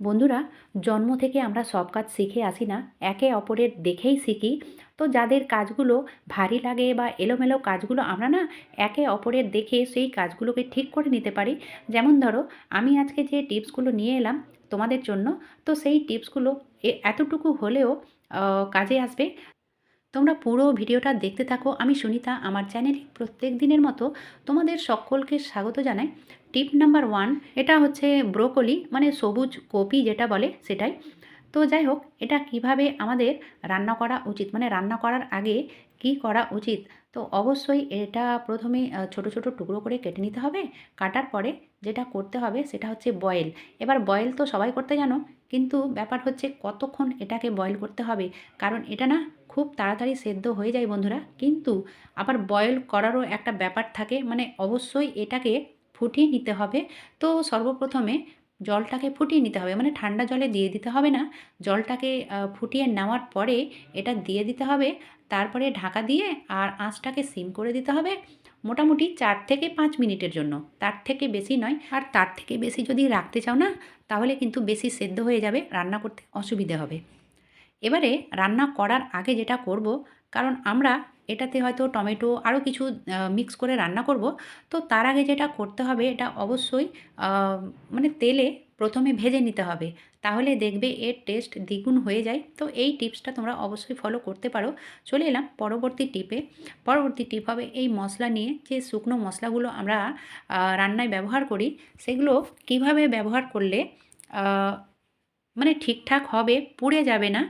বন্ধুরা, জন্ম থেকে আমরা সব কাজ শিখে আসি না, একে অপরের দেখেই শিখি। তো যাদের কাজগুলো ভারী লাগে বা এলোমেলো কাজগুলো আমরা না একে অপরের দেখে সেই কাজগুলোকে ঠিক করে নিতে পারি। যেমন ধরো, আমি আজকে যে টিপসগুলো নিয়ে এলাম তোমাদের জন্য, তো সেই টিপসগুলো এতটুকু হলেও কাজে আসবে। তোমরা পুরো ভিডিওটা দেখতে থাকো। আমি সুনিতা, আমার চ্যানেলে প্রত্যেক দিনের মতো তোমাদের সকলকে স্বাগত জানাই। টিপ নাম্বার ওয়ান, এটা হচ্ছে ব্রোকলি মানে সবুজ কপি যেটা বলে সেটাই। তো যাই হোক, এটা কীভাবে আমাদের রান্না করা উচিত? মানে রান্না করার আগে কি করা উচিত? তো অবশ্যই এটা প্রথমে ছোট ছোট টুকরো করে কেটে নিতে হবে। কাটার পরে যেটা করতে হবে সেটা হচ্ছে বয়েল। এবার বয়েল তো সবাই করতে জানো, কিন্তু ব্যাপার হচ্ছে কতক্ষণ এটাকে বয়েল করতে হবে? কারণ এটা না খুব তাড়াতাড়ি সেদ্ধ হয়ে যায় বন্ধুরা। কিন্তু আবার বয়েল করারও একটা ব্যাপার থাকে মানে অবশ্যই এটাকে ফুটিয়ে নিতে হবে। তো সর্বপ্রথমে জলটাকে ফুটিয়ে নিতে হবে মানে ঠান্ডা জলে দিয়ে দিতে হবে না। জলটাকে ফুটিয়ে নেওয়ার পরে এটা দিয়ে দিতে হবে। তারপরে ঢাকা দিয়ে আর আঁচটাকে সিম করে দিতে হবে মোটামুটি চার থেকে পাঁচ মিনিটের জন্য। তার থেকে বেশি নয়। আর তার থেকে বেশি যদি রাখতে চাও না, তাহলে কিন্তু বেশি সেদ্ধ হয়ে যাবে, রান্না করতে অসুবিধে হবে। এবারে রান্না করার আগে যেটা করব, কারণ আমরা এটাতে হয়তো টমেটো আরও কিছু মিক্স করে রান্না করব, তো তার আগে যেটা করতে হবে, এটা অবশ্যই মানে তেলে প্রথমে ভেজে নিতে হবে। তাহলে দেখবে এর টেস্ট দ্বিগুণ হয়ে যায়। তো এই টিপসটা তোমরা অবশ্যই ফলো করতে পারো। চলে এলাম পরবর্তী টিপে পরবর্তী টিপ হবে এই মশলা নিয়ে যে শুকনো মশলাগুলো আমরা রান্নায় ব্যবহার করি, সেগুলো কীভাবে ব্যবহার করলে মানে ঠিকঠাক হবে, পুড়ে যাবে না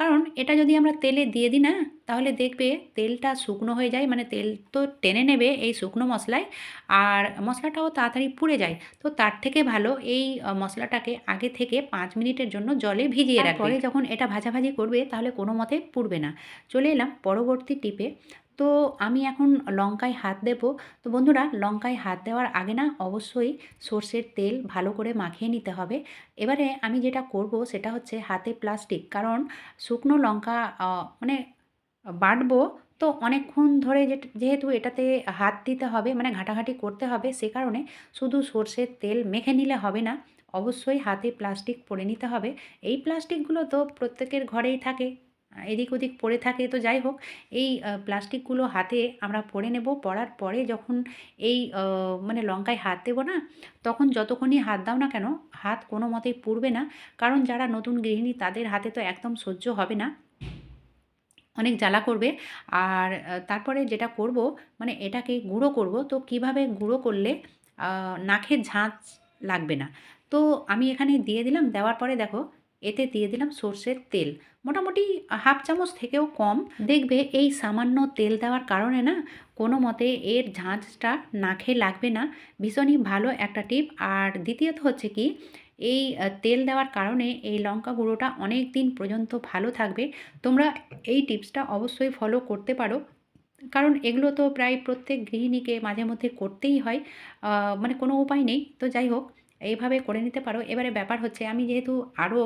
কারণ এটা যদি আমরা তেলে দিয়ে দিই না, তাহলে দেখবে তেলটা শুকনো হয়ে যায়। মানে তেল তো টেনে নেবে এই শুকনো মশলায়। আর মশলাটাও তাড়াতাড়ি পুড়ে যায়। তো তার থেকে ভালো এই মশলাটাকে আগে থেকে পাঁচ মিনিটের জন্য জলে ভিজিয়ে রাখবে। যখন এটা ভাজাভাজি করবে, তাহলে কোনো মতে পুড়বে না। চলে এলাম পরবর্তী টিপে। তো আমি এখন লঙ্কায় হাত দেবো। তো বন্ধুরা, লঙ্কায় হাত দেওয়ার আগে না অবশ্যই সর্ষের তেল ভালো করে মাখিয়ে নিতে হবে। এবারে আমি যেটা করব সেটা হচ্ছে হাতে প্লাস্টিক, কারণ শুকনো লঙ্কা মানে বাটবো তো অনেকক্ষণ ধরে যেহেতু এটাতে হাত দিতে হবে মানে ঘাটাঘাটি করতে হবে, সে কারণে শুধু সর্ষের তেল মেখে নিলে হবে না, অবশ্যই হাতে প্লাস্টিক পরে নিতে হবে। এই প্লাস্টিকগুলো তো প্রত্যেকের ঘরেই থাকে। এদিক ওদিক পড়ে থাকে, তো যাই হোক, এই প্লাস্টিকগুলো হাতে আমরা পরে নেব। পরার পরে যখন এই মানে লঙ্কায় হাত দেবো না, তখন যতক্ষণই হাত দাও না কেন, হাত কোনো মতেই পুড়বে না। কারণ যারা নতুন গৃহিণী, তাদের হাতে তো একদম সহ্য হবে না। অনেক জ্বালা করবে। আর তারপরে যেটা করব মানে এটাকে গুঁড়ো করব। তো কীভাবে গুঁড়ো করলে নাকের ঝাঁঝ লাগবে না? তো আমি এখানে দিয়ে দিলাম। দেওয়ার পরে দেখো এতে দিয়ে দিলাম সর্ষের তেল। মোটামুটি হাফ চামচ থেকেও কম। দেখবে এই সামান্য তেল দেওয়ার কারণে না, কোনো মতে এর ঝাঁঝটা নাকে লাগবে না। ভীষণই ভালো একটা টিপ। আর দ্বিতীয়ত হচ্ছে কি, এই তেল দেওয়ার কারণে এই লঙ্কা গুঁড়োটা অনেক দিন পর্যন্ত ভালো থাকবে। তোমরা এই টিপসটা অবশ্যই ফলো করতে পারো। কারণ এগুলো তো প্রায় প্রত্যেক গৃহিণীকে মাঝে মধ্যে করতেই হয়। মানে কোনো উপায় নেই। তো যাই হোক এইভাবে করে নিতে পারো। এবারে ব্যাপার হচ্ছে আমি যেহেতু আরও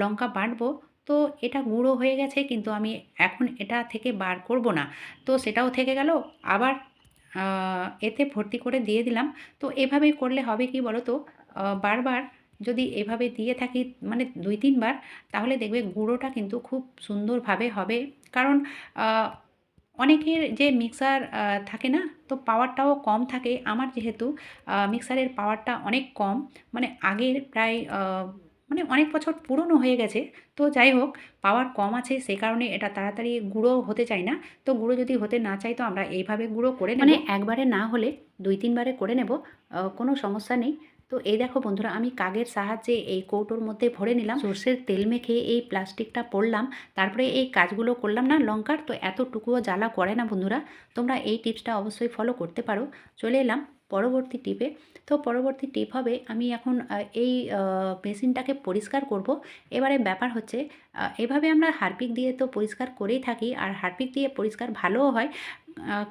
লঙ্কা বাটবো, তো এটা গুঁড়ো হয়ে গেছে কিন্তু আমি এখন এটা থেকে বার করব না। তো সেটাও থেকে গেল। আবার এতে ভর্তি করে দিয়ে দিলাম। তো এভাবে করলে হবে কি বলো তো বারবার যদি এভাবে দিয়ে থাকি মানে দুই তিনবার, তাহলে দেখবে গুঁড়োটা কিন্তু খুব সুন্দরভাবে হবে। কারণ অনেকের যে মিক্সার থাকে না তো পাওয়ারটাও কম থাকে। আমার যেহেতু মিক্সারের পাওয়ারটা অনেক কম মানে আগের প্রায় মানে অনেক বছর পুরনো হয়ে গেছে। তো যাই হোক পাওয়ার কম আছে সে কারণে এটা তাড়াতাড়ি গুঁড়ো হতে চায় না। তো গুঁড়ো যদি হতে না চাই তো আমরা এইভাবে গুঁড়ো করে নেব। মানে একবারে না হলে দুই তিনবারে করে নেব কোনো সমস্যা নেই। তো এই দেখো বন্ধুরা, আমি কাগের সাহায্যে এই কৌটোর মধ্যে ভরে নিলাম। সর্ষের তেল মেখে এই প্লাস্টিকটা পরলাম তারপরে এই কাজগুলো করলাম না লঙ্কার, তো এতটুকুও জ্বালা করে না বন্ধুরা। তোমরা এই টিপসটা অবশ্যই ফলো করতে পারো। চলে এলাম। পরবর্তী টিপে। তো পরবর্তী টিপ হবে, আমি এখন এই মেশিনটাকে পরিষ্কার করব। এবারে ব্যাপার হচ্ছে এভাবে আমরা হারপিক দিয়ে তো পরিষ্কার করেই থাকি, আর হারপিক দিয়ে পরিষ্কার ভালোও হয়।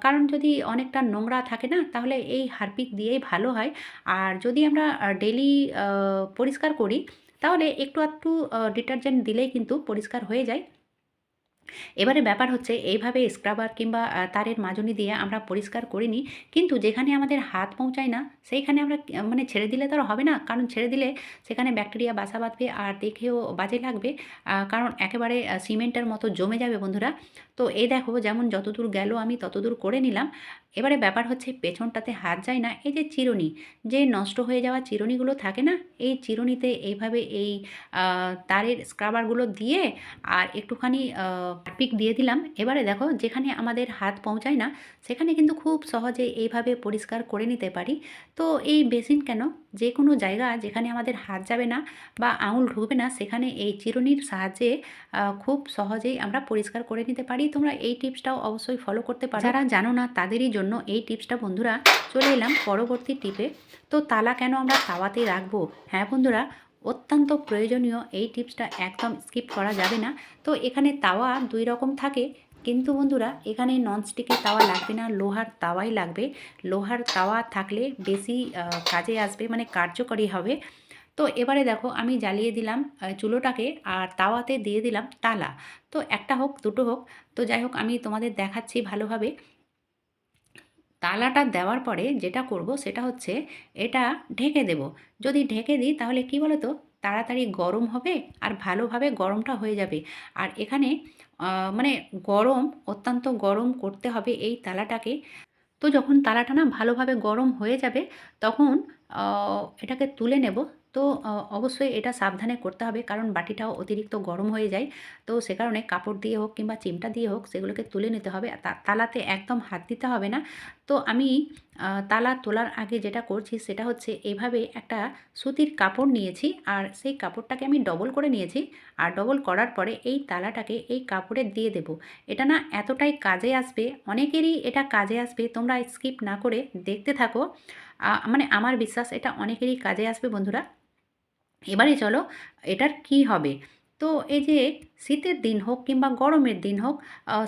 কারণ যদি অনেকটা নোংরা থাকে না, তাহলে এই হারপিক দিয়েই ভালো হয়। আর যদি আমরা ডেলি পরিষ্কার করি, তাহলে একটু একটু ডিটারজেন্ট দিলেই কিন্তু পরিষ্কার হয়ে যায়। এবারে ব্যাপার হচ্ছে এইভাবে স্ক্রাবার কিংবা তারের মাজনি দিয়ে আমরা পরিষ্কার করে নিই। কিন্তু যেখানে আমাদের হাত পৌঁছায় না, সেইখানে আমরা মানে ছেড়ে দিলে তো হবে না। কারণ ছেড়ে দিলে সেখানে ব্যাকটেরিয়া বাসা বাঁধবে আর দেখেও বাজে লাগবে। কারণ একেবারে সিমেন্টের মতো জমে যাবে বন্ধুরা। তো এই দেখো যেমন যতদূর গেল আমি ততদূর করে নিলাম। এবারে ব্যাপার হচ্ছে পেছনটাতে হাত যায় না। এই যে চিরুনি, যে নষ্ট হয়ে যাওয়া চিরুনিগুলো থাকে না? এই চিরুনিতে এইভাবে এই তারের স্ক্রাবারগুলো দিয়ে আর একটুখানি পিক দিয়ে দিলাম। এবারে দেখো যেখানে আমাদের হাত পৌঁছায় না, সেখানে কিন্তু খুব সহজে এইভাবে পরিষ্কার করে নিতে পারি। তো এই বেসিন কেন, যেকোনো জায়গা যেখানে আমাদের হাত যাবে না বা আঙুল ঢুকবে না, সেখানে এই চিরুনির সাহায্যে খুব সহজেই আমরা পরিষ্কার করে নিতে পারি। তোমরা এই টিপসটাও অবশ্যই ফলো করতে পারো। যারা জানো না তাদেরই জন্য এই টিপসটা বন্ধুরা। চলে এলাম পরবর্তী টিপে। তো তালা কেন আমরা তাওয়াতে রাখব? হ্যাঁ বন্ধুরা, অত্যন্ত প্রয়োজনীয় এই টিপসটা একদম স্কিপ করা যাবে না। তো এখানে তাওয়া দুই রকম থাকে। কিন্তু বন্ধুরা এখানে ননস্টিকের তাওয়া লাগবে না, লোহার তাওয়াই লাগবে। লোহার তাওয়া থাকলে বেশি কাজে আসবে মানে কার্যকরী হবে। তো এবারে দেখো আমি জ্বালিয়ে দিলাম চুলোটাকে আর তাওয়াতে দিয়ে দিলাম তালা। তো একটা হোক, দুটো হোক, তো যাই হোক আমি তোমাদের দেখাচ্ছি ভালোভাবে। তালাটা দেওয়ার পরে যেটা করব সেটা হচ্ছে এটা ঢেকে দেব। যদি ঢেকে দিই তাহলে কি বলো তো? তাড়াতাড়ি গরম হবে আর ভালোভাবে গরমটা হয়ে যাবে। আর এখানে মানে গরম, অত্যন্ত গরম করতে হবে এই তালাটাকে। তো যখন তালাটা না ভালোভাবে গরম হয়ে যাবে তখন এটাকে তুলে নেব। তো অবশ্যই এটা সাবধানে করতে হবে কারণ বাটিটাও অতিরিক্ত গরম হয়ে যায়। তো সে কারণে কাপড় দিয়ে হোক কিংবা চিমটা দিয়ে হোক সেগুলোকে তুলে নিতে হবে। তালাতে একদম হাত দিতে হবে না। তো আমি তালা তোলার আগে যেটা করছি সেটা হচ্ছে এভাবে একটা সুতির কাপড় নিয়েছি আর সেই কাপড়টাকে আমি ডবল করে নিয়েছি। আর ডবল করার পরে এই তালাটাকে এই কাপড়ে দিয়ে দেব। এটা না এতটাই কাজে আসবে, অনেকেরই এটা কাজে আসবে। তোমরা স্কিপ না করে দেখতে থাকো। মানে আমার বিশ্বাস এটা অনেকেরই কাজে আসবে বন্ধুরা। এবারে চলো এটার কি হবে? তো এই যে শীতের দিন হোক কিংবা গরমের দিন হোক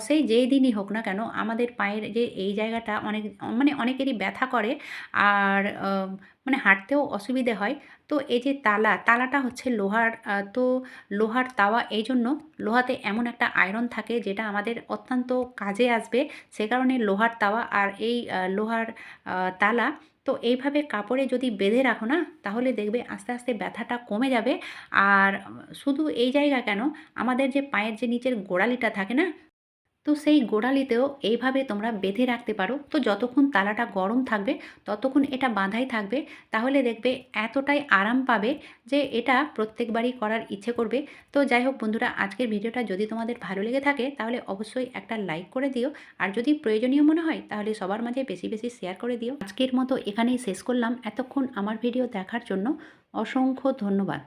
সেই যেই দিনই হোক না কেন আমাদের পায়ের যে এই জায়গাটা অনেক মানে অনেকেরই ব্যথা করে আর মানে হাঁটতেও অসুবিধে হয়। তো এই যে তালা, তালাটা হচ্ছে লোহার তো লোহার তাওয়া এই জন্য লোহাতে এমন একটা আয়রন থাকে যেটা আমাদের অত্যন্ত কাজে আসবে। সে কারণে লোহার তাওয়া আর এই লোহার তালা তো এইভাবে কাপড়ে যদি বেঁধে রাখো না তাহলে দেখবে আস্তে, আস্তে ব্যথাটা কমে যাবে। আর শুধু এই জায়গা কেন আমাদের যে পায়ের যে নিচের গোড়ালিটা থাকে না? তো সেই গোড়ালিতেও এইভাবে তোমরা বেঁধে রাখতে পারো। তো যতক্ষণ তালাটা গরম থাকবে ততক্ষণ এটা বাঁধাই থাকবে। তাহলে দেখবে এতটাই আরাম পাবে যে এটা প্রত্যেকবারই করার ইচ্ছে করবে। তো যাই হোক বন্ধুরা আজকের ভিডিওটা যদি তোমাদের ভালো লেগে থাকে তাহলে অবশ্যই একটা লাইক করে দিও। আর যদি প্রয়োজনীয় মনে হয় তাহলে সবার মাঝে বেশি, বেশি শেয়ার করে দিও। আজকের মতো এখানেই শেষ করলাম। এতক্ষণ আমার ভিডিও দেখার জন্য অসংখ্য ধন্যবাদ।